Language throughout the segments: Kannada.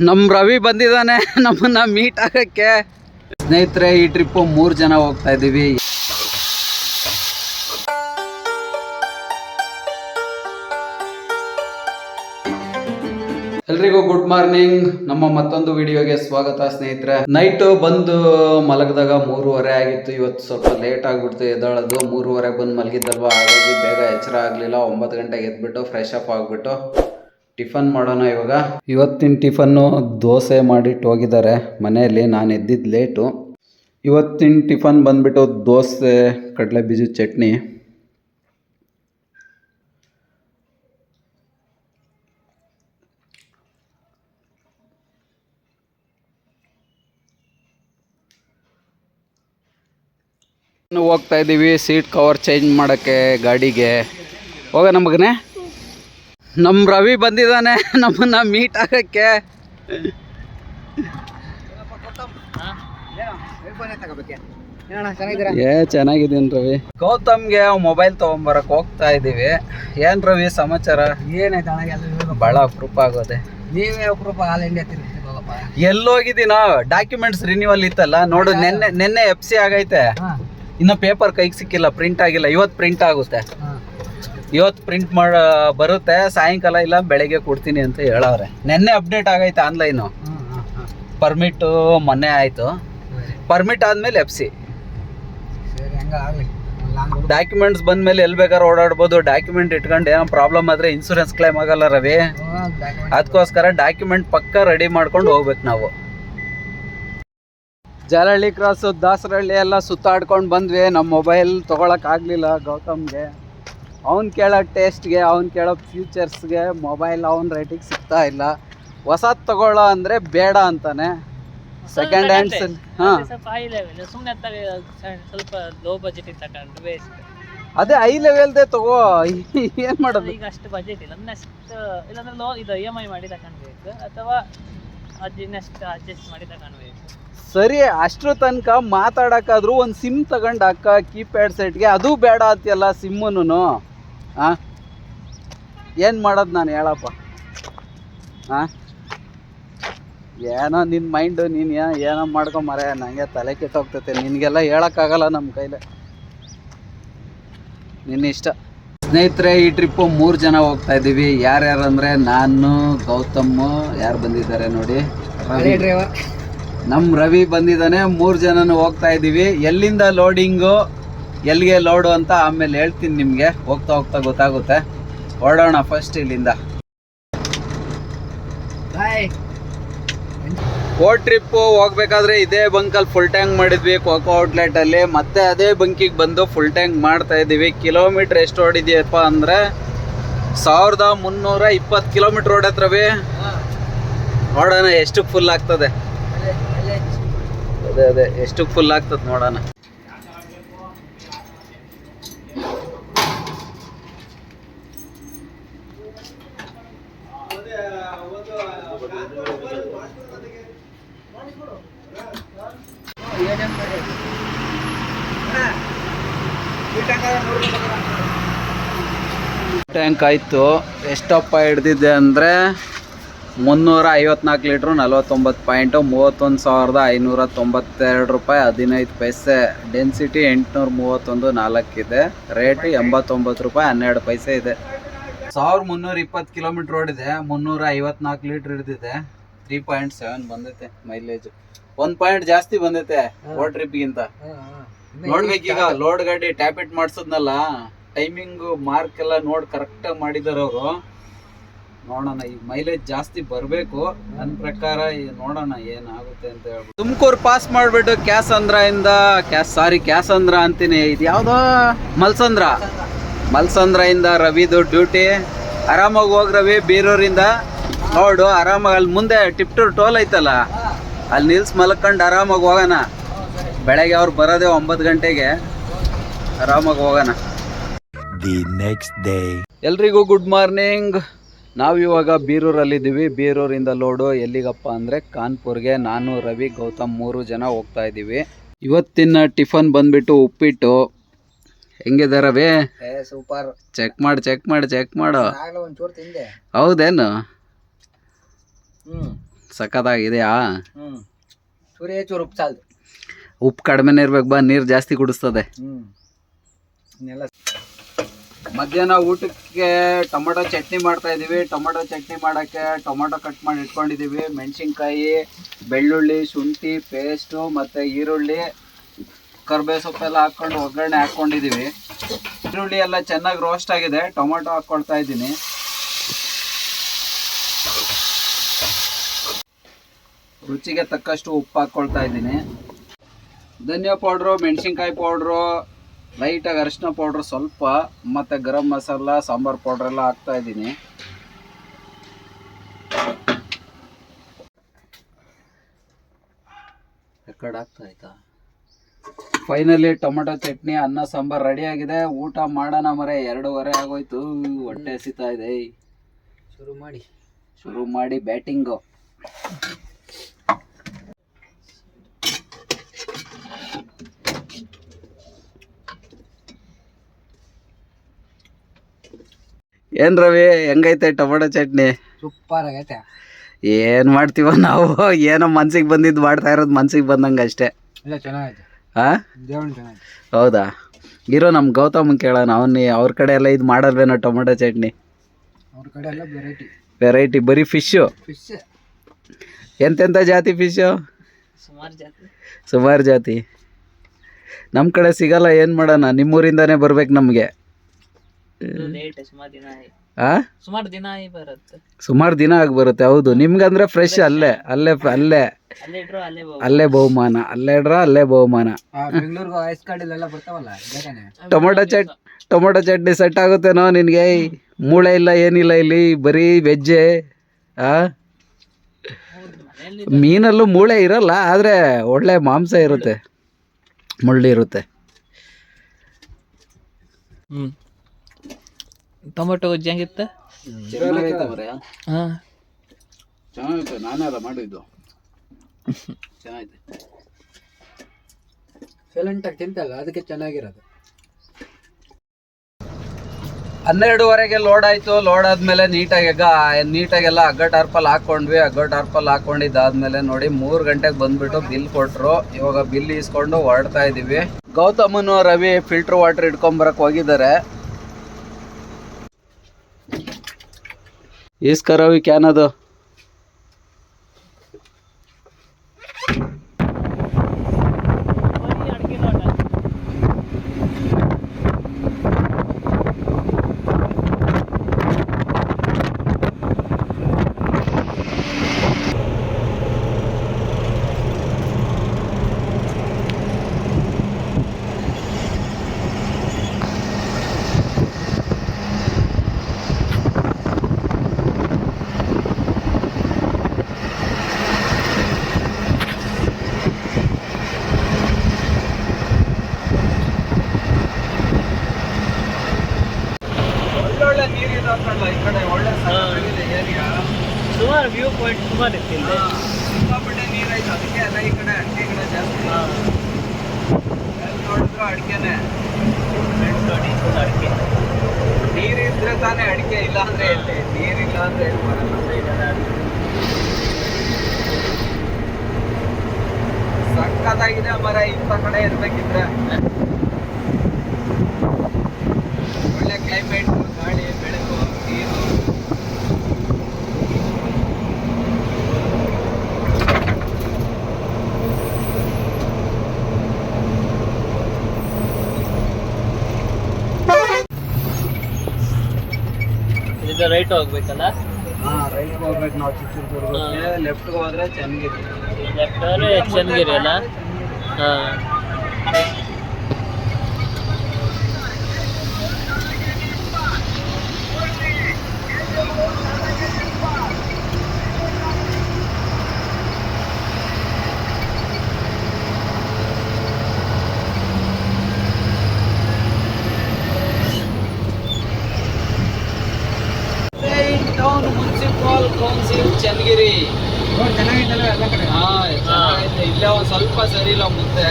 ನಮ್ಮ ರವಿ ಬಂದಿದ್ದಾನೆ, ನಮ್ಮನ್ನ ಮೀಟ್ ಆಗಕ್ಕೆ. ಸ್ನೇಹಿತರೆ, ಈ ಟ್ರಿಪ್ಪು ಮೂರು ಜನ ಹೋಗ್ತಾ ಇದ್ದೀವಿ ಎಲ್ರಿಗೂ ಗುಡ್ ಮಾರ್ನಿಂಗ್ ನಮ್ಮ ಮತ್ತೊಂದು ವಿಡಿಯೋಗೆ ಸ್ವಾಗತ ಸ್ನೇಹಿತರೆ. ನೈಟ್ ಬಂದು ಮಲಗಿದಾಗ ಮೂರುವರೆ ಆಗಿತ್ತು. ಇವತ್ತು ಸ್ವಲ್ಪ ಲೇಟ್ ಆಗ್ಬಿಡ್ತು. ಎದ್ದಾಳದು. ಮೂರುವರೆಗೆ ಬಂದು ಮಲಗಿದ್ದಲ್ವಾ? ಹಾಗಾಗಿ ಬೇಗ ಎಚ್ಚರ ಆಗಲಿಲ್ಲ. ಒಂಬತ್ತು ಗಂಟೆಗೆ ಎದ್ಬಿಟ್ಟು ಫ್ರೆಶ್ ಅಪ್ ಆಗಿಬಿಟ್ಟು ಟಿಫನ್ ಮಾಡೋಣ ಇವಾಗ. ಇವತ್ತಿನ ಟಿಫನ್ನು ದೋಸೆ ಮಾಡಿಟ್ಟು ಹೋಗಿದ್ದಾರೆ. ಮನೆಯಲ್ಲಿ ನಾನು ಎದ್ದಿದ್ದು ಲೇಟು. ಇವತ್ತಿನ ಟಿಫನ್ ಬಂದ್ಬಿಟ್ಟು ದೋಸೆ ಕಡಲೆ ಬೀಜದ ಚಟ್ನಿ ಹೋಗ್ತಾ ಇದ್ದೀವಿ ಸೀಟ್ ಕವರ್ ಚೇಂಜ್ ಮಾಡೋಕ್ಕೆ ಗಾಡಿಗೆ. ಹೋಗ ನಮಗನೆ ನಮ್ಮ ರವಿ ಬಂದಿದ್ದಾನೆ ನಮ್ಮನ್ನ ಮೀಟ್ ಆಗಕ್ಕೆ. ಏ ಚೆನ್ನಾಗಿದ್ದೀನಿ ರವಿ. ಗೌತಮ್ಗೆ ಮೊಬೈಲ್ ತಗೊಂಬರಕ್ ಹೋಗ್ತಾ ಇದೀವಿ. ಏನ್ ರವಿ ಸಮಾಚಾರ? ಏನಾಯ್ತು ಅಣ್ಣ ಬಹಳ ಅಪರೂಪ ಆಗೋದೆ. ನೀವೇ ಅಪರೂಪ ಆಲ್ ಇಂಡಿಯಾ ಎಲ್ಲೋಗಿದ್ದೀನೋ ಡಾಕ್ಯುಮೆಂಟ್ಸ್ ರಿನ್ಯೂವಲ್ ಇತ್ತಲ್ಲ? ನೋಡು ನಿನ್ನೆ ನೆನ್ನೆ ಎಫ್ ಸಿ ಆಗೈತೆ. ಇನ್ನು ಪೇಪರ್ ಕೈಗೆ ಸಿಕ್ಕಿಲ್ಲ ಪ್ರಿಂಟ್ ಆಗಿಲ್ಲ. ಇವತ್ತು ಪ್ರಿಂಟ್ ಆಗುತ್ತೆ. ಇವತ್ತು ಪ್ರಿಂಟ್ ಮಾಡ ಬರುತ್ತೆ ಸಾಯಂಕಾಲ ಇಲ್ಲ ಬೆಳಗ್ಗೆ ಕೊಡ್ತೀನಿ ಅಂತ ಹೇಳವ್ರೆ. ನೆನ್ನೆ ಅಪ್ಡೇಟ್ ಆಗೈತೆ ಆನ್ಲೈನು ಪರ್ಮಿಟು ಮೊನ್ನೆ ಆಯಿತು. ಪರ್ಮಿಟ್ ಆದಮೇಲೆ ಎಫ್ ಸಿ ಡಾಕ್ಯುಮೆಂಟ್ಸ್ ಬಂದ ಮೇಲೆ ಡಾಕ್ಯುಮೆಂಟ್ಸ್ ಬಂದ್ಮೇಲೆ ಎಲ್ಲಿ ಬೇಕಾದ್ರೆ ಓಡಾಡ್ಬೋದು. ಡಾಕ್ಯುಮೆಂಟ್ ಇಟ್ಕೊಂಡು ಏನೋ ಪ್ರಾಬ್ಲಮ್ ಆದರೆ ಇನ್ಸೂರೆನ್ಸ್ ಕ್ಲೈಮ್ ಆಗಲ್ಲ ರವಿ. ಅದಕ್ಕೋಸ್ಕರ ಡಾಕ್ಯುಮೆಂಟ್ ಪಕ್ಕ ರೆಡಿ ಮಾಡ್ಕೊಂಡು ಹೋಗ್ಬೇಕು ನಾವು. ಜಾಲಹಳ್ಳಿ ಕ್ರಾಸು ದಾಸರಹಳ್ಳಿ ಎಲ್ಲ ಸುತ್ತಾಡ್ಕೊಂಡು ಬಂದ್ವಿ. ನಮ್ಮ ಮೊಬೈಲ್ ತೊಗೊಳಕ್ಕಾಗಲಿಲ್ಲ ಗೌತಮ್ಗೆ. ಅವ್ನು ಕೇಳೋ ಟೇಸ್ಟ್ಗೆ ಅವ್ನು ಕೇಳೋ ಫ್ಯೂಚರ್ಸ್ಗೆ ಮೊಬೈಲ್ ಅವ್ನ ರೇಟಿಗೆ ಸಿಗ್ತಾ ಇಲ್ಲ. ಹೊಸದು ತಗೊಳ್ಳೋ ಅಂದರೆ ಬೇಡ ಅಂತಾನೆ. ಸೆಕೆಂಡ್ ಹ್ಯಾಂಡ್ಸ್ ಹಾಂ. ಸ್ವಲ್ಪ ಹೈ ಲೆವೆಲ್ ಸುಮ್ಮನೆ ಸ್ವಲ್ಪ ಲೋ ಬಜೆಟ್ ತಗೊಂಡು ವೇಸ್ಟ್ ಅದೇ ಐ ಲೆವೆಲ್ದೇ ತಗೋ ಏನು ಮಾಡೋದು? ಈಗ ಅಷ್ಟು ಬಜೆಟ್ ಇಲ್ಲ. ನೆಕ್ಸ್ಟ್ ಇಲ್ಲಾಂದ್ರೆ ಲೋ ಇದು ಇ ಎಂ ಐ ಮಾಡಿ ತಗೊಳ್ಬೇಕು ಅಥವಾ ಅದು ನೆಕ್ಸ್ಟ್ ಅಡ್ಜಸ್ಟ್ ಮಾಡಿ ತಗೊಳ್ಬೇಕು ಸರಿ ಅಷ್ಟ್ರ ತನಕ ಮಾತಾಡಕ್ಕಾದ್ರೂ ಒಂದು ಸಿಮ್ ತಗೊಂಡು ಅಕ್ಕ ಕೀಪ್ಯಾಡ್ ಸೆಟ್ಗೆ ಅದು ಬೇಡ ಅಂತೀಯಲ್ಲ ಸಿಮ್ಮುನು ಹಾಂ ಏನು ಮಾಡೋದು ನಾನು ಹೇಳಪ್ಪ? ಹಾಂ ಏನೋ ನಿನ್ನ ಮೈಂಡು ನೀನು ಏನೋ ಮಾಡ್ಕೊ ಮರೆ ನನಗೆ ತಲೆ ಕೆಟ್ಟೋಗ್ತೈತೆ. ನಿನಗೆಲ್ಲ ಹೇಳೋಕ್ಕಾಗಲ್ಲ ನಮ್ಮ ಕೈಲೇ. ನಿನ್ನ ಇಷ್ಟ. ಸ್ನೇಹಿತರೆ ಈ ಟ್ರಿಪ್ಪು ಮೂರು ಜನ ಹೋಗ್ತಾ ಇದ್ದೀವಿ. ಯಾರ್ಯಾರು ಅಂದರೆ ನಾನು ಗೌತಮ್ಮು ಯಾರು ಬಂದಿದ್ದಾರೆ ನೋಡಿ? ರವಿ. ಡ್ರೈವರ್ ನಮ್ಮ ರವಿ ಬಂದಿದ್ದಾನೆ. ಮೂರು ಜನನು ಹೋಗ್ತಾ ಇದ್ದೀವಿ. ಎಲ್ಲಿಂದ ಲೋಡಿಂಗು ಎಲ್ಲಿಗೆ ಲೋಡು ಅಂತ ಆಮೇಲೆ ಹೇಳ್ತೀನಿ ನಿಮಗೆ. ಹೋಗ್ತಾ ಹೋಗ್ತಾ ಗೊತ್ತಾಗುತ್ತೆ. ಹೊರಡೋಣ ಫಸ್ಟ್ ಇಲ್ಲಿಂದ. ಬಾಯ್ ಓ ಟ್ರಿಪ್ಪು ಹೋಗ್ಬೇಕಾದ್ರೆ ಇದೇ ಬಂಕಲ್ಲಿ ಫುಲ್ ಟ್ಯಾಂಕ್ ಮಾಡಿದ್ವಿ ಕೋಕೋ ಔಟ್ಲೆಟಲ್ಲಿ ಮತ್ತೆ ಅದೇ ಬಂಕಿಗೆ ಬಂದು ಫುಲ್ ಟ್ಯಾಂಕ್ ಮಾಡ್ತಾ ಇದ್ದೀವಿ. ಕಿಲೋಮೀಟ್ರ್ ಎಷ್ಟು ಓಡಿದ್ಯಪ್ಪ ಅಂದರೆ ಸಾವಿರದ ಮುನ್ನೂರ ಇಪ್ಪತ್ತು ಕಿಲೋಮೀಟ್ರ್ ಓಡತ್ರವಿ. ನೋಡೋಣ ಎಷ್ಟು ಫುಲ್ ಆಗ್ತದೆ. ಅದೇ ಅದೇ. ಎಷ್ಟು ಫುಲ್ ಆಗ್ತದೆ ನೋಡೋಣ. ಟ್ಯಾಂಕ್ ಆಯಿತು. ಎಷ್ಟಪ್ಪ ಹಿಡ್ದಿದ್ದೆ ಅಂದರೆ ಮುನ್ನೂರ ಐವತ್ನಾಲ್ಕು ಲೀಟ್ರು ನಲ್ವತ್ತೊಂಬತ್ತು ಪಾಯಿಂಟು ಮೂವತ್ತೊಂದು ಸಾವಿರದ ಐನೂರ ತೊಂಬತ್ತೆರಡು ರೂಪಾಯಿ ಹದಿನೈದು ಪೈಸೆ. ಡೆನ್ಸಿಟಿ ಎಂಟುನೂರ ಮೂವತ್ತೊಂದು ನಾಲ್ಕಿದೆ ರೇಟ್ ಎಂಬತ್ತೊಂಬತ್ತು ರೂಪಾಯಿ ಹನ್ನೆರಡು ಪೈಸೆ ಇದೆ. ಸಾವಿರದ ಮುನ್ನೂರ ಇಪ್ಪತ್ತು ಕಿಲೋಮೀಟ್ರ್ ಓಡಿದೆ. ಮುನ್ನೂರ ಐವತ್ನಾಲ್ಕು ಲೀಟ್ರ್ ಹಿಡ್ದಿದೆ. ತ್ರೀ ಪಾಯಿಂಟ್ ಸೆವೆನ್ ಬಂದೈತೆ ಮೈಲೇಜ್. ಒಂದು ಪಾಯಿಂಟ್ ಜಾಸ್ತಿ ಬಂದೈತೆ ಓ ಟ್ರಿಪ್ಗಿಂತ ನೋಡ್ಬೇಕೀಗ ಲೋಡ್ ಗಾಡಿ ಟ್ಯಾಪಿಟ್ ಮಾಡ್ಸದ್ನಲ್ಲ ಟೈಮಿಂಗ್ ಮಾರ್ಕ್ ಎಲ್ಲ ನೋಡ್ ಕರೆಕ್ಟ್ ಆಗಿ ಮಾಡಿದಾರ ಅವರು. ನೋಡೋಣ ಈಗ ಮೈಲೇಜ್ ಜಾಸ್ತಿ ಬರಬೇಕು. ನನ್ನ ಪ್ರಕಾರ ಈ ನೋಡೋಣ ಏನಾಗುತ್ತೆ ಅಂತ ಹೇಳ್ಬಿಟ್ಟು. ತುಮಕೂರು ಪಾಸ್ ಮಾಡಿಬಿಟ್ಟು ಕ್ಯಾಸಂದ್ರ ಇಂದ ಕ್ಯಾಸ್ ಸಾರಿ ಕ್ಯಾಸಂದ್ರ ಅಂತೀನಿ. ಇದು ಯಾವ್ದೋ? ಮಲ್ಸಂದ್ರ. ಮಲ್ಸಂದ್ರ ಇಂದ ರವಿದು ಡ್ಯೂಟಿ ಆರಾಮಾಗಿ ಹೋಗ್ರವಿ ಬೀರೂರಿಂದ. ನೋಡು ಆರಾಮಾಗಿ ಅಲ್ಲಿ ಮುಂದೆ ಟಿಪ್ಟೂರ್ ಟೋಲ್ ಐತಲ್ಲ. ಅಲ್ಲಿ ನಿಲ್ಸ್ ಮಲ್ಕೊಂಡು ಆರಾಮಾಗಿ ಹೋಗೋಣ. ಬೆಳಗ್ಗೆ ಅವ್ರು ಬರೋದೇ ಒಂಬತ್ತು ಗಂಟೆಗೆ. ಆರಾಮಾಗಿ ಹೋಗೋಣ. ದಿ ನೆಕ್ಸ್ಟ್ ಡೇ ಎಲ್ರಿಗೂ ಗುಡ್ ಮಾರ್ನಿಂಗ್ ನಾವಿವಾಗ ಬೀರೂರಲ್ಲಿದ್ದೀವಿ. ಬೀರೂರಿಂದ ಲೋಡು ಎಲ್ಲಿಗಪ್ಪ ಅಂದರೆ ಕಾನ್ಪುರ್ಗೆ. ನಾನು ರವಿ ಗೌತಮ್ ಮೂರು ಜನ ಹೋಗ್ತಾ ಇದ್ದೀವಿ. ಇವತ್ತಿನ ಟಿಫನ್ ಬಂದ್ಬಿಟ್ಟು ಉಪ್ಪಿಟ್ಟು. ಹೆಂಗಿದೆ ರವಿ? ಏ ಸೂಪರ್ ಚೆಕ್ ಮಾಡಿ ಚೆಕ್ ಮಾಡಿ ಚೆಕ್ ಮಾಡು. ಹೌದೇನು? ಹ್ಮ್. ಸಖತ್ತಾಗಿದೆಯಾ? ಹ್ಞೂ ಚೂರೇ ಚೂರು ಉಪ್ಪು ಸಾಲದು ಉಪ್ಪು ಕಡಿಮೆನೇ ಇರ್ಬೇಕು ಬಾ ನೀರು ಜಾಸ್ತಿ ಕುಡಿಸ್ತದೆ. ಮಧ್ಯಾಹ್ನ ಊಟಕ್ಕೆ ಟೊಮೊಟೊ ಚಟ್ನಿ ಮಾಡ್ತಾ ಇದೀವಿ. ಟೊಮೊಟೊ ಚಟ್ನಿ ಮಾಡೋಕ್ಕೆ ಟೊಮೊಟೊ ಕಟ್ ಮಾಡಿ ಇಟ್ಕೊಂಡಿದ್ದೀವಿ ಮೆಣಸಿನ್ಕಾಯಿ ಬೆಳ್ಳುಳ್ಳಿ ಶುಂಠಿ ಪೇಸ್ಟು ಮತ್ತು ಈರುಳ್ಳಿ ಕರ್ಬೇವು ಸೊಪ್ಪೆಲ್ಲ ಹಾಕ್ಕೊಂಡು ಒಗ್ಗರಣೆ ಹಾಕ್ಕೊಂಡಿದ್ದೀವಿ ಈರುಳ್ಳಿ ಎಲ್ಲ ಚೆನ್ನಾಗಿ ರೋಸ್ಟ್ ಆಗಿದೆ. ಟೊಮೊಟೊ ಹಾಕ್ಕೊಳ್ತಾ ಇದ್ದೀನಿ. ರುಚಿಗೆ ತಕ್ಕಷ್ಟು ಉಪ್ಪು ಹಾಕ್ಕೊಳ್ತಾ ಇದ್ದೀನಿ. ಧನಿಯಾ ಪೌಡ್ರು ಮೆಣಸಿನ್ಕಾಯಿ ಪೌಡ್ರು ಲೈಟಾಗಿ ಅರಿಶಿನ ಪೌಡ್ರು ಸ್ವಲ್ಪ ಮತ್ತು ಗರಂ ಮಸಾಲ ಸಾಂಬಾರ್ ಪೌಡ್ರ್ ಎಲ್ಲ ಹಾಕ್ತಾ ಇದ್ದೀನಿ. ರೆಕಾರ್ಡ್ ಆಗ್ತಾ ಆಯ್ತಾ? ಫೈನಲಿ ಟೊಮೆಟೊ ಚಟ್ನಿ ಅನ್ನ ಸಾಂಬಾರ್ ರೆಡಿ ಆಗಿದೆ. ಊಟ ಮಾಡೋಣ ಮರೆ ಎರಡೂವರೆ ಆಗೋಯ್ತು. ಹೊಟ್ಟೆ ಹಸಿತಾ ಇದೆ. ಶುರು ಮಾಡಿ. ಶುರು ಮಾಡಿ ಬ್ಯಾಟಿಂಗು ಏನ್ ರವಿ ಹೆಂಗೈತೆ ಟೊಮೊಟೊ ಚಟ್ನಿ? ಸೂಪರ್ ಆಗೈತೆ. ಏನ್ ಮಾಡ್ತೀವ ನಾವು? ಏನೋ ಮನ್ಸಿಗೆ ಬಂದಿದ್ದು ಮಾಡ್ತಾ ಇರೋದು ಮನ್ಸಿಗೆ ಬಂದಂಗೆ ಅಷ್ಟೇ. ಇಲ್ಲ ಚೆನ್ನಾಗೈತೆ. ಹಾ ದೇವಣ್ಣ ಚೆನ್ನಾಗೈತೆ. ಹೌದಾ? ಇರೋ ನಮ್ಮ ಗೌತಮ್ ಕೇಳೋಣ ಅವನ್ನ ಅವ್ರ ಕಡೆ ಎಲ್ಲ ಇದು ಮಾಡಲ್ವೇನೋ ಟೊಮೊಟೊ ಚಟ್ನಿ? ಅವ್ರ ಕಡೆ ಎಲ್ಲ ವೆರೈಟಿ ವೆರೈಟಿ ಬರೀ ಫಿಶ್ಶು ಫಿಶ್ ಎಂತೆಂಥ ಜಾತಿ ಫಿಶ್ಶು ಸುಮಾರು ಜಾತಿ. ಸುಮಾರು ಜಾತಿ. ನಮ್ಮ ಕಡೆ ಸಿಗಲ್ಲ ಏನು ಮಾಡೋಣ? ನಿಮ್ಮೂರಿಂದಾನೇ ಬರ್ಬೇಕು ನಮಗೆ. ಸುಮಾರು ದಿನ ಆಯ್ ಆ? ಸುಮಾರು ದಿನ ಆಯ್ ಬರುತ್ತೆ. ಸುಮಾರು ದಿನ ಆಗಿ ಬರುತ್ತೆ ಹೌದು. ನಿಮ್ಗಂದ್ರೆ ಫ್ರೆಶ್ ಅಲ್ಲೇ ಅಲ್ಲೇ ಅಲ್ಲೇ. ಅಲ್ಲೇ ಬಹುಮಾನ. ಅಲ್ಲೇ ಇಡ್ರ ಅಲ್ಲೇ ಬಹುಮಾನ. ಬೆಂಗಳೂರಿಗೆ ಐಸ್ ಕಾರ್ಡಲ್ಲೆಲ್ಲ ಟೊಮೊಟೊ ಚಟ್ ಟೊಮೊಟೊ ಚಟ್ನಿ ಸೆಟ್ ಆಗುತ್ತೇನೋ ನಿನಗೆ? ಮೂಳೆ ಇಲ್ಲ ಏನಿಲ್ಲ ಇಲ್ಲಿ ಬರೀ ವೆಜ್ಜೆ ಆ? ಮೀನಲ್ಲೂ ಮೂಳೆ ಇರಲ್ಲ ಆದರೆ ಒಳ್ಳೆ ಮಾಂಸ ಇರುತ್ತೆ. ಮುಳ್ಳು ಇರುತ್ತೆ. ಹ್ಮ್. ಟೊಮೊಟೊ ಗೊಜ್ಜಿ ಹೆಂಗಿತ್ತು? ಹಾ. ಚೆನ್ನಾಗೈತೆ ನಾನೇ ಅಲ್ಲ ಮಾಡಿದ್ದು. ಚೆನ್ನಾಗಿದೆ ಸೈಲೆಂಟಾಗಿ ತಿಂತಲ್ಲ ಅದಕ್ಕೆ ಚೆನ್ನಾಗಿರೋದು. ಹನ್ನೆರಡುವರೆಗೆ ಲೋಡ್ ಆಯ್ತು. ಲೋಡ್ ಆದ್ಮೇಲೆ ನೀಟಾಗಿ ನೀಟಾಗೆಲ್ಲ ಅಗ್ಗ ಟಾರ್ಪಲ್ ಹಾಕೊಂಡ್ವಿ. ಹಗ್ಗ ಟಾರ್ಪಲ್ ಹಾಕೊಂಡಿದ್ದಾದ್ಮೇಲೆ ನೋಡಿ ಮೂರು ಗಂಟೆಗೆ ಬಂದ್ಬಿಟ್ಟು ಬಿಲ್ ಕೊಟ್ರು. ಇವಾಗ ಬಿಲ್ ಇಸ್ಕೊಂಡು ಹೊರಡ್ತಾ ಇದೀವಿ. ಗೌತಮನು ರವಿ ಫಿಲ್ಟರ್ ವಾಟರ್ ಇಟ್ಕೊಂಬರಕ್ಕೆ ಹೋಗಿದ್ದಾರೆ. ಇಸ್ಕ ರವಿ ಕ್ಯಾನ್ ಅದು ಬರೀ ಅಡ್ಗೆ ಲೋಟ. ಒಳ್ಳೊಳ್ಳೆ ನೀರಿದೆ ಈ ಕಡೆ ಒಳ್ಳೆ ಸಕ್ಕತ್ತಾಗಿದೆ ಸುಮಾರು ವ್ಯೂ ಪಾಯಿಂಟ್ ಸುಮಾರು ಇತ್ತು ಇಲ್ಲಿ ಸಿಕ್ಕಾಪಟ್ಟೆ ನೀರೈತೆ ಅದಕ್ಕೆ ಎಲ್ಲ ಈ ಕಡೆ ಅಡಿಕೆ ಗಿಡ ಜಾಸ್ತಿ ಹಾ. ಎಲ್ಲಿ ನೋಡಿದ್ರು ಅಡಿಕೆನೆ ಫ್ರೆಂಡ್ಸ್ ನೋಡಿ full ಅಡ್ಗೆ ನೀರಿದ್ರೆ ತಾನೇ ಅಡಿಕೆ ಇಲ್ಲ ಅಂದ್ರೆ ಎಲ್ಲಿ? ನೀರಿಲ್ಲ ಅಂದ್ರೆ ಎಲ್ಲಿ ಬರಲ್ಲ? ಸಕ್ಕತ್ತಾಗಿದೆ ಮರ, ಇಂಥ ಕಡೆ ಇರ್ಬೇಕಿದ್ರೆ. ಒಳ್ಳೆ ಕ್ಲೈಮೇಟ್ ಇದು ರೈಟ್ ಹೋಗ್ಬೇಕಲ್ಲ? ಹಾ ರೈಟ್ ಹೋಗ್ಬೇಕು ನಾವು ಚಿತ್ರದುರ್ಗಕ್ಕೆ. ಲೆಫ್ಟ್ ಹೋದ್ರೆ ಚೆನ್ನಾಗಿದೆ ಲೆಫ್ಟ್ ಹೋದ್ರೆ ಚನ್ನಗಿರಿ ಅಲ್ಲ? ಹಾ. ಮುನ್ಸಿಪಲ್ ಕೌನ್ಸಿಲ್ ಚನ್ನಗಿರಿ ಚೆನ್ನಾಗೈತೆ. ಇಲ್ಲೇ ಒಂದು ಸ್ವಲ್ಪ ಸರಿ ಇಲ್ಲ ಮುಂದೆ.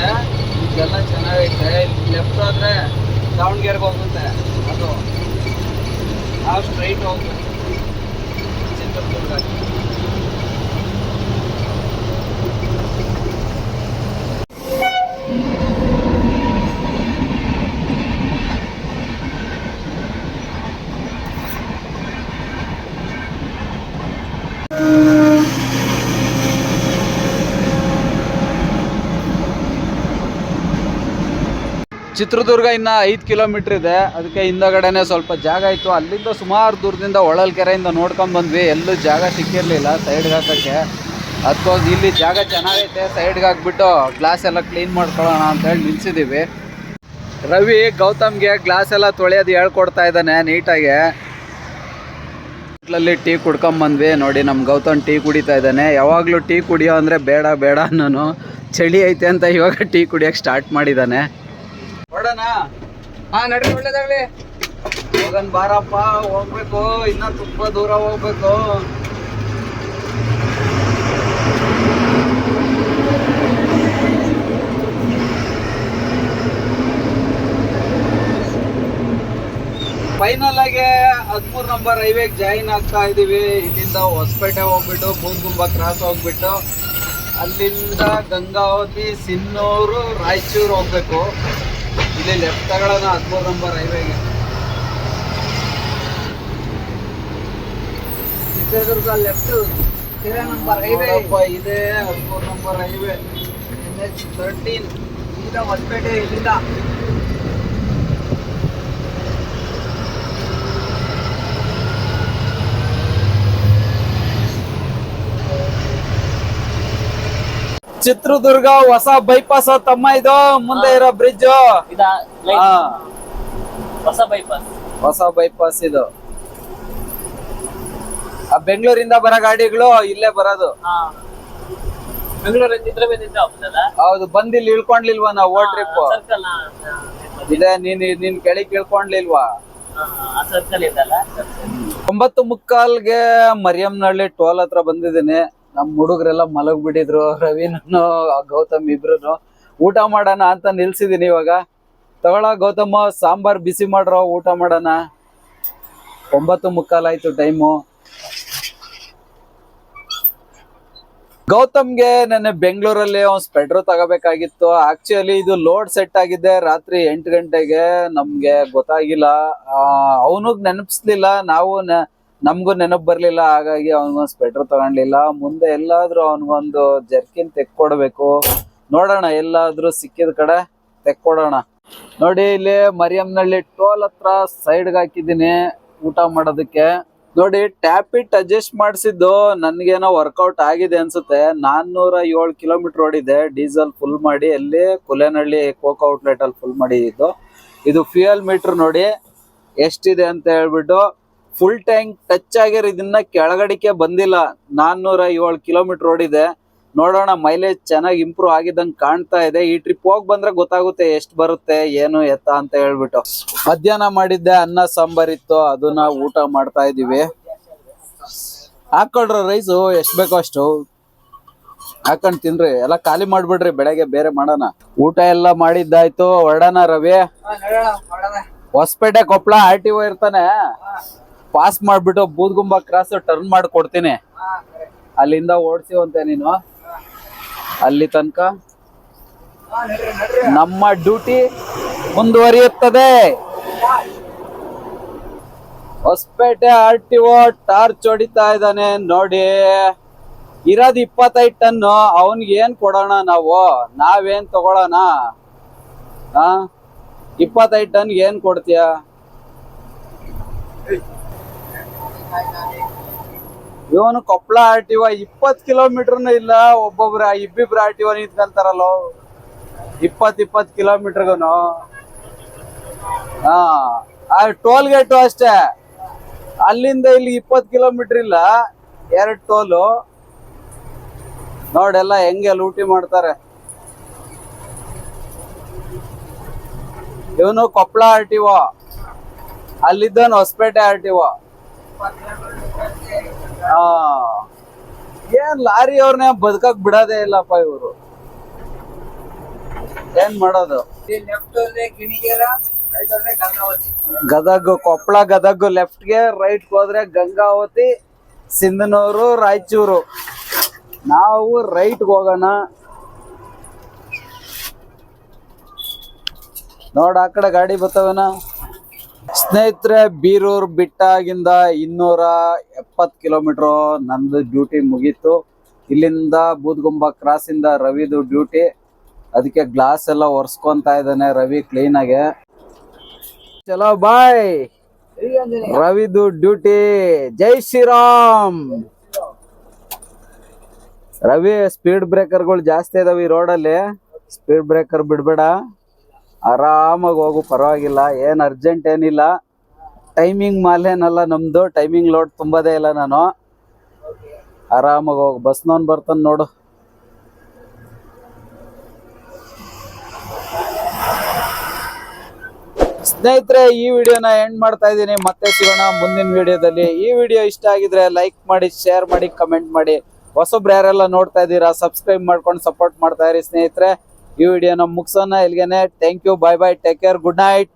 ಇದೆಲ್ಲ ಚೆನ್ನಾಗೈತೆ. ಲೆಫ್ಟ್ ಆದರೆ ದಾವಣಗೆರೆಗೆ ಹೋಗುತ್ತೆ. ಅದು. ನಾವು ಸ್ಟ್ರೈಟ್ ಹೋಗ್ಬೇಕು ಚಿತ್ರದುರ್ಗ ಚಿತ್ರದುರ್ಗ ಇನ್ನ ಐದು ಕಿಲೋಮೀಟರ್ ಇದೆ. ಅದಕ್ಕೆ ಹಿಂದಗಡೆನೆ ಸ್ವಲ್ಪ ಜಾಗ ಇತ್ತು. ಅಲ್ಲಿಂದ ಸುಮಾರು ದೂರದಿಂದ ಹೊಳಲ್ಕೆರೆಯಿಂದ ನೋಡ್ಕೊಂಡ್ ಬಂದ್ವಿ. ಎಲ್ಲೂ ಜಾಗ ಸಿಕ್ಕಿರ್ಲಿಲ್ಲ ಸೈಡ್ಗೆ ಹಾಕಕ್ಕೆ. ಅದಕ್ಕೋಸ್ಕರ ಇಲ್ಲಿ ಜಾಗ ಚೆನ್ನಾಗೈತೆ ಸೈಡ್ಗೆ ಹಾಕ್ಬಿಟ್ಟು ಗ್ಲಾಸ್ ಎಲ್ಲ ಕ್ಲೀನ್ ಮಾಡ್ಕೊಳ್ಳೋಣ ಅಂತ ಹೇಳಿ ನಿಲ್ಸಿದೀವಿ. ರವಿ ಗೌತಮ್ಗೆ ಗ್ಲಾಸ್ ಎಲ್ಲ ತೊಳೆಯೋದು ಹೇಳ್ಕೊಡ್ತಾ ಇದ್ದಾನೆ ನೀಟಾಗೆ. ಹೋಟ್ಲಲ್ಲಿ ಟೀ ಕುಡ್ಕೊಂಬಂದ್ವಿ ನೋಡಿ ನಮ್ಮ ಗೌತಮ್ ಟೀ ಕುಡಿತಾ ಇದ್ದಾನೆ. ಯಾವಾಗಲೂ ಟೀ ಕುಡಿಯೋ ಅಂದರೆ ಬೇಡ ಬೇಡ ನಾನು ಚಳಿ ಐತೆ ಅಂತ ಇವಾಗ ಟೀ ಕುಡಿಯೋಕೆ ಸ್ಟಾರ್ಟ್ ಮಾಡಿದ್ದಾನೆ. ಹೊಡೋಣ. ಹಾ ನಡ್ರಿ ಒಳ್ಳೇದಾಗ್ಲಿ. ಹೋಗನ್ ಬಾರಪ್ಪ ಹೋಗ್ಬೇಕು. ಇನ್ನ ತುಂಬಾ ದೂರ ಹೋಗ್ಬೇಕು. ಫೈನಲ್ ಆಗಿ ಹದಿಮೂರು ನಂಬರ್ ಹೈವೇಗೆ ಜಾಯಿನ್ ಆಗ್ತಾ ಇದೀವಿ. ಇಲ್ಲಿಂದ ಹೊಸಪೇಟೆ ಹೋಗ್ಬಿಟ್ಟು ಬೂದ್ಗುಂಬ ಕ್ರಾಸ್ ಹೋಗ್ಬಿಟ್ಟು ಅಲ್ಲಿಂದ ಗಂಗಾವತಿ ಸಿನ್ನೂರು ರಾಯಚೂರು ಹೋಗ್ಬೇಕು. ಇಲ್ಲಿ ಲೆಫ್ಟ್ ತಗೊಳ್ಳೋಣ ಹದಿಮೂರು ನಂಬರ್ ಹೈವೇಗೆ ಚಿತ್ರದುರ್ಗ ಲೆಫ್ಟ್ ತಿರ ನಂಬರ್ ಹೈವೇ ಇದೆ ಹದಿಮೂರು number highway N H thirteen ಈಗ ಹೊಸಪೇಟೆ ಇಲ್ಲಿಂದ. ಚಿತ್ರದುರ್ಗ ಹೊಸ ಬೈಪಾಸ್ ತಮ್ಮ ಇದು ಮುಂದೆ ಇರೋ ಬ್ರಿಡ್ಜ್ ಹೊಸ ಬೈಪಾಸ್ ಹೊಸ ಬೈಪಾಸ್ ಇದು ಆ ಬೆಂಗಳೂರಿಂದ ಬರೋ ಗಾಡಿಗಳು ಇಲ್ಲೇ ಬರೋದು ಹೌದು ಬಂದ್ ಇಲ್ಲಿ ಇಳ್ಕೊಂಡ್ಲಿಲ್ವಾ ನಾವು ಓ ಟ್ರಿಪ್ ಇದೆ ನೀನ್ ನಿನ್ ಕೆಳಗೆ ಇಳ್ಕೊಂಡ್ಲಿಲ್ವಾ ಒಂಬತ್ತು ಮುಕ್ಕಾಲ್ಗೆ ಮರಿಯಮ್ನಹಳ್ಳಿ ಟೋಲ್ ಹತ್ರ ಬಂದಿದ್ದೀನಿ ನಮ್ ಹುಡುಗರೆಲ್ಲ ಮಲಗ್ ಬಿಟ್ಟಿದ್ರು ಗೌತಮ್ ಇಬ್ರು ಊಟ ಮಾಡೋಣ ಅಂತ ನಿಲ್ಸಿದೀನಿ ಇವಾಗ. ತಗೊಳ ಗೌತಮ್ ಸಾಂಬಾರ್ ಬಿಸಿ ಮಾಡ್ರೋ, ಊಟ ಮಾಡೋಣ. ಒಂಬತ್ತು ಮುಕ್ಕಾಲ್ ಆಯ್ತು ಟೈಮು. ಗೌತಮ್ಗೆ ನೆನ್ನೆ ಬೆಂಗಳೂರಲ್ಲಿ ಒಂದು ಸ್ಪೆಡ್ರು ತಗೋಬೇಕಾಗಿತ್ತು. ಆಕ್ಚುಲಿ ಇದು ಲೋಡ್ ಸೆಟ್ ಆಗಿದೆ ರಾತ್ರಿ ಎಂಟು ಗಂಟೆಗೆ. ನಮ್ಗೆ ಗೊತ್ತಾಗಿಲ್ಲ. ಅವನಿಗೆ ನೆನಪಿಸ್ಲಿಲ್ಲ. ನಾವು ನಮ್ಗೂ ನೆನಪು ಬರ್ಲಿಲ್ಲ, ಹಾಗಾಗಿ ಅವನಿಗೊಂದು ಸ್ವೆಟರ್ ತಗೊಂಡ್ಲಿಲ್ಲ. ಮುಂದೆ ಎಲ್ಲಾದ್ರೂ ಅವನಿಗೊಂದು ಜರ್ಕಿನ್ ತೆಕ್ಕೊಡ್ಬೇಕು. ನೋಡೋಣ, ಎಲ್ಲಾದ್ರೂ ಸಿಕ್ಕಿದ ಕಡೆ ತೆಕ್ಕೊಡೋಣ. ನೋಡಿ, ಇಲ್ಲಿ ಮರಿಯಮ್ನಳ್ಳಿ ಟೋಲ್ ಹತ್ರ ಸೈಡ್ಗೆ ಹಾಕಿದ್ದೀನಿ ಊಟ ಮಾಡೋದಕ್ಕೆ. ನೋಡಿ ಟ್ಯಾಪ್ ಇಟ್ ಅಡ್ಜಸ್ಟ್ ಮಾಡಿಸಿದ್ದು ನನ್ಗೇನೋ ವರ್ಕೌಟ್ ಆಗಿದೆ ಅನ್ಸುತ್ತೆ. ನಾನ್ನೂರ ಏಳು ಕಿಲೋಮೀಟರ್ ಓಡಿದೆ ಡೀಸೆಲ್ ಫುಲ್ ಮಾಡಿ, ಅಲ್ಲಿ ಕುಲೇನಹಳ್ಳಿ ಕೋಕ್ ಔಟ್ಲೆಟ್ ಅಲ್ಲಿ ಫುಲ್ ಮಾಡಿದ್ದು. ಇದು ಫ್ಯೂಯಲ್ ಮೀಟರ್ ನೋಡಿ ಎಷ್ಟಿದೆ ಅಂತ ಹೇಳ್ಬಿಟ್ಟು ಫುಲ್ ಟ್ಯಾಂಕ್ ಟಚ್ ಆಗಿರೋ ಇದನ್ನ ಕೆಳಗಡಿಕೆ ಬಂದಿಲ್ಲ. ನಾನ್ನೂರ ಏಳು ಕಿಲೋಮೀಟರ್ ಓಡಿದೆ ನೋಡೋಣ ಮೈಲೇಜ್ ಚೆನ್ನಾಗಿ ಇಂಪ್ರೂವ್ ಆಗಿದ್ದಂಗೆ ಕಾಣ್ತಾ ಇದೆ. ಈ ಟ್ರಿಪ್ ಹೋಗಿ ಬಂದ್ರೆ ಗೊತ್ತಾಗುತ್ತೆ ಎಷ್ಟು ಬರುತ್ತೆ ಏನು ಎತ್ತ ಅಂತ ಹೇಳ್ಬಿಟ್ಟು. ಮಧ್ಯಾಹ್ನ ಮಾಡಿದ್ದೆ ಅನ್ನ ಸಾಂಬಾರ್ ಇತ್ತು ಅದನ್ನ ಊಟ ಮಾಡ್ತಾ ಇದೀವಿ. ಹಾಕೊಳ್ರ ರೈಸು ಎಷ್ಟು ಬೇಕೋ ಅಷ್ಟು. ಹಾಕೊಂಡ್ ತಿನ್ರಿ ಎಲ್ಲ ಖಾಲಿ ಮಾಡ್ಬಿಡ್ರಿ ಬೆಳಗ್ಗೆ ಬೇರೆ ಮಾಡೋಣ. ಊಟ ಎಲ್ಲ ಮಾಡಿದ್ದಾಯ್ತು. ಹೊರಡೋಣ Ravi. Hosapete Koppal R T O ಇರ್ತಾನೆ. ಪಾಸ್ ಮಾಡ್ಬಿಟ್ಟು ಬೂದ್ಗುಂಬ ಕ್ರಾಸ್ ಟರ್ನ್ ಮಾಡಿ ಕೊಡ್ತೀನಿ. ಅಲ್ಲಿಂದ ಓಡಿಸಿವಂತೆ ನೀನು. ಅಲ್ಲಿ ತನಕ ನಮ್ಮ ಡ್ಯೂಟಿ ಮುಂದುವರಿಯುತ್ತದೆ. Hosapete R T O torch ಹೊಡಿತಾ ಇದ್ದಾನೆ. ನೋಡಿ, ಇರೋದ್ ಇಪ್ಪತ್ತೈದು ಟನ್ ಅವನ್ಗೆ ಕೊಡೋಣ ನಾವು? ನಾವೇನ್ ತಗೊಳೋಣ ಇಪ್ಪತ್ತೈದು ಟನ್ ಏನ್ ಕೊಡ್ತೀಯ? ಇವನು ಕೊಪ್ಪಳ ಆರ್ ಟಿ ಒ ಇಪ್ಪತ್ ಕಿಲೋಮೀಟರ್ನು ಇಲ್ಲ, ಒಬ್ಬೊಬ್ರ ಇಬ್ಬಿಬ್ರು ಆರ್ ಟಿ ಒ ನಿಂತ್ಕೊಂತಾರಲ್ಲೋ ಇಪ್ಪತ್ ಇಪ್ಪತ್ ಆ ಟೋಲ್ ಗೇಟು ಅಷ್ಟೇ. ಅಲ್ಲಿಂದ ಇಲ್ಲಿ ಇಪ್ಪತ್ ಕಿಲೋಮೀಟರ್ ಇಲ್ಲ, ಎರಡು ಟೋಲು. ನೋಡೆಲ್ಲ ಹೆಂಗೆ ಲೂಟಿ ಮಾಡ್ತಾರೆ. ಇವನು ಕೊಪ್ಪಳ ಆರ್ ಟಿ ಒ ಅಲ್ಲಿದ್ದವನು ಹೊಸಪೇಟೆ ಆರ್ ಟಿ ಒ ಏನ್ ಲಾರಿ ಅವ್ರನ್ನೇ ಬದುಕಕ್ ಬಿಡೋದೇ ಇಲ್ಲಪ್ಪ ಇವರು. ಏನ್ ಮಾಡೋದು? ಗದಗ್ ಕೊಪ್ಪಳ ಗದಗ್ ಲೆಫ್ಟ್ಗೆ ರೈಟ್ ಹೋದ್ರೆ ಗಂಗಾವತಿ, ಸಿಂಧನೂರು, ರಾಯಚೂರು. ನಾವು ರೈಟ್ ಹೋಗೋಣ. ನೋಡ ಆ ಕಡೆ ಗಾಡಿ ಬರ್ತವೇನ ಸ್ನೇಹಿತರೆ, ಬೀರೂರ್ ಬಿಟ್ಟಾಗಿಂದ ಇನ್ನೂರ ಎಪ್ಪತ್ತು ಕಿಲೋಮೀಟ್ರು ನಂದು ಡ್ಯೂಟಿ ಮುಗೀತು. ಇಲ್ಲಿಂದ ಬೂದ್ಗುಂಬ ಕ್ರಾಸಿಂದ ರವಿದು ಡ್ಯೂಟಿ. ಅದಕ್ಕೆ ಗ್ಲಾಸ್ ಎಲ್ಲ ಒರೆಸ್ಕೊಂತ ಇದ್ದಾನೆ ರವಿ ಕ್ಲೀನಾಗೆ ಚಲೋ, ಬಾಯ್. ರವಿದು ಡ್ಯೂಟಿ. ಜೈ ಶ್ರೀರಾಮ್. ರವಿ ಸ್ಪೀಡ್ ಬ್ರೇಕರ್ಗಳು ಜಾಸ್ತಿ ಇದಾವೆ ಈ ರೋಡಲ್ಲಿ ಸ್ಪೀಡ್ ಬ್ರೇಕರ್ ಬಿಡ್ಬೇಡ. ಆರಾಮಾಗಿ ಹೋಗು, ಪರವಾಗಿಲ್ಲ, ಏನು ಅರ್ಜೆಂಟ್ ಏನಿಲ್ಲ. ಟೈಮಿಂಗ್ ಮಾಲೇನಲ್ಲ ನಮ್ಮದು ಟೈಮಿಂಗ್ ಲೋಡ್ ತುಂಬದೇ ಇಲ್ಲ ನಾನು. ಆರಾಮಾಗಿ ಹೋಗಿ ಬಸ್ನೋನ್ ಬರ್ತಾನೆ ನೋಡು. ಸ್ನೇಹಿತರೆ, ಈ ವಿಡಿಯೋನ ಎಂಡ್ ಮಾಡ್ತಾ ಇದ್ದೀನಿ. ಮತ್ತೆ ಸಿಗೋಣ ಮುಂದಿನ ವಿಡಿಯೋದಲ್ಲಿ. ಈ ವಿಡಿಯೋ ಇಷ್ಟ ಆಗಿದ್ರೆ ಲೈಕ್ ಮಾಡಿ ಶೇರ್ ಮಾಡಿ ಕಮೆಂಟ್ ಮಾಡಿ. ಹೊಸಬ್ರು ಯಾರೆಲ್ಲ ನೋಡ್ತಾ ಇದ್ದೀರಾ ಸಬ್ಸ್ಕ್ರೈಬ್ ಮಾಡ್ಕೊಂಡು ಸಪೋರ್ಟ್ ಮಾಡ್ತಾ ಇರಿ ಸ್ನೇಹಿತರೆ. ಈ ವಿಡಿಯೋನ ಮುಗಿಸೋಣ ಇಲ್ಲಿಗೆನೆ. Thank you bye bye take care good night